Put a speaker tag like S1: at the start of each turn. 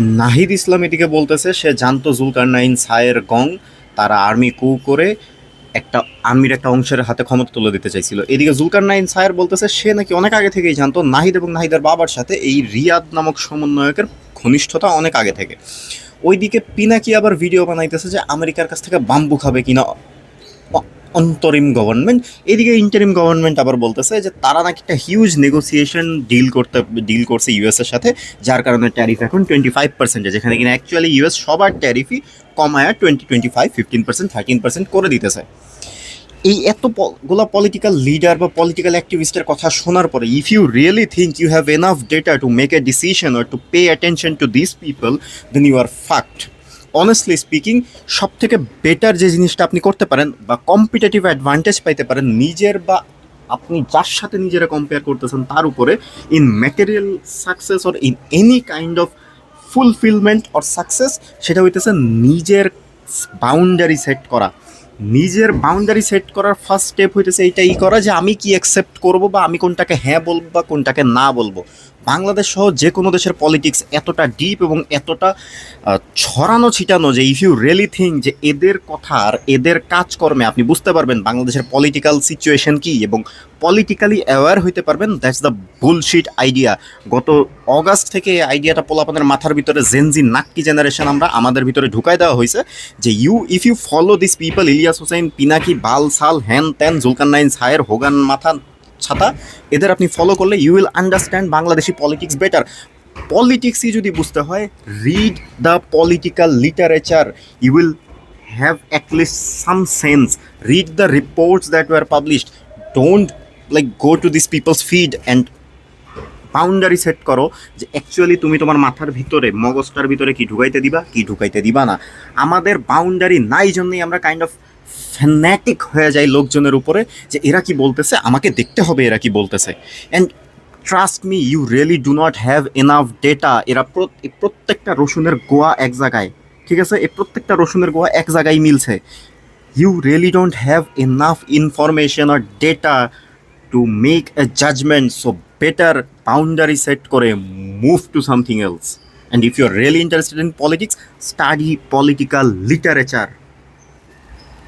S1: নাহিদ ইসলাম এটিকে বলতেছে, সে জানতো জুলকারনাইন সায়ের গং, তারা আর্মি কু করে একটা আর্মির একটা অংশের হাতে ক্ষমতা তুলে দিতে চাইছিল। এদিকে জুলকারনাইন সায়ের বলতেছে, সে নাকি অনেক আগে থেকেই জানতো নাহিদ এবং নাহিদের বাবার সাথে এই রিয়াদ নামক সমন্বয়কের ঘনিষ্ঠতা অনেক আগে থেকে। ওইদিকে পিনাকি আবার ভিডিও বানাইতেছে যে আমেরিকার কাছ থেকে বাম্বু খাবে কিনা। অন্তরিম গভর্নমেন্ট এদিকে ইন্টারিম গভর্নমেন্ট আবার বলতেছে যে তারা নাকি একটা হিউজ নেগোসিয়েশন ডিল করতে ডিল করছে ইউএস এর সাথে, যার কারণে ট্যারিফ এখন টোয়েন্টি ফাইভ পার্সেন্টে যেখানে কিনা অ্যাকচুয়ালি ইউএস সবার ট্যারিফই কমায় twenty twenty five fifteen percent thirteen percent করে দিতেছে। এই এতগুলো পলিটিক্যাল লিডার বা পলিটিক্যাল অ্যাক্টিভিস্টের কথা শোনার পরে if you really think you have enough data to make a decision or to pay attention to this people then you are fucked honestly speaking সব থেকে বেটার যে জিনিসটা আপনি করতে পারেন বা কম্পিটেটিভ অ্যাডভান্টেজ পাইতে পারেন নিজের বা আপনি যার সাথে নিজেরা কম্পেয়ার করতেছেন তার উপরে in material success or in any kind of fulfilment or success সেটা হইতেছে নিজের বাউন্ডারি সেট করা। নিজের বাউন্ডারি সেট করার ফার্স্ট স্টেপ হইতেছে এইটাই করা যে আমি কি অ্যাকসেপ্ট করব বা আমি কোনটাকে হ্যাঁ বলব বা কোনটাকে না বলব। বাংলাদেশ সহ যে কোনো দেশের পলিটিক্স এতটা ডিপ এবং এতটা ছড়ানো ছিটানো যে ইফ ইউ রিয়েলি থিঙ্ক যে এদের কথা আর এদের কাজকর্মে আপনি বুঝতে পারবেন বাংলাদেশের পলিটিক্যাল সিচুয়েশন কি এবং পলিটিক্যালি অ্যাওয়্যার হইতে পারবেন দ্যাটস দ্য বুলশিট আইডিয়া গত অগাস্ট থেকে এই আইডিয়াটা পোলাপানের মাথার ভিতরে জেনজি নাক্কি জেনারেশন আমরা আমাদের ভিতরে ঢুকাই দেওয়া হয়েছে যে you if you follow this people Ilias Hossain Pinaki বাল সাল হ্যান ত্যান জুলকান্নাইন সায়ের হোগান মাথা ছাতা, এদের আপনি ফলো করলে you will understand Bangladeshi politics better পলিটিক্সই যদি বুঝতে হয় read the political literature you will have at least some sense read the reports that were published don't like go to this people's feed and boundary set করো যে actually তুমি তোমার মাথার ভিতরে, মগজটার ভিতরে কি ঢুকাইতে দিবা, কি ঢুকাইতে দিবা না। আমাদের বাউন্ডারি নাই জন্যই আমরা কাইন্ড অফ ফ্যানাটিক হয়ে যায় লোকজনের উপরে যে এরা কি বলতেছে, আমাকে দেখতে হবে এরা কি বলতেছে। And trust me you really do not have enough data এরা প্রত্যেকটা রসুনের গোয়া এক জায়গায়, ঠিক আছে? এই প্রত্যেকটা রসুনের গোয়া এক জায়গায় মিলছে। You really don't have enough information R data to make a judgement so better boundary set করে move to something else and if you are really interested in politics study political literature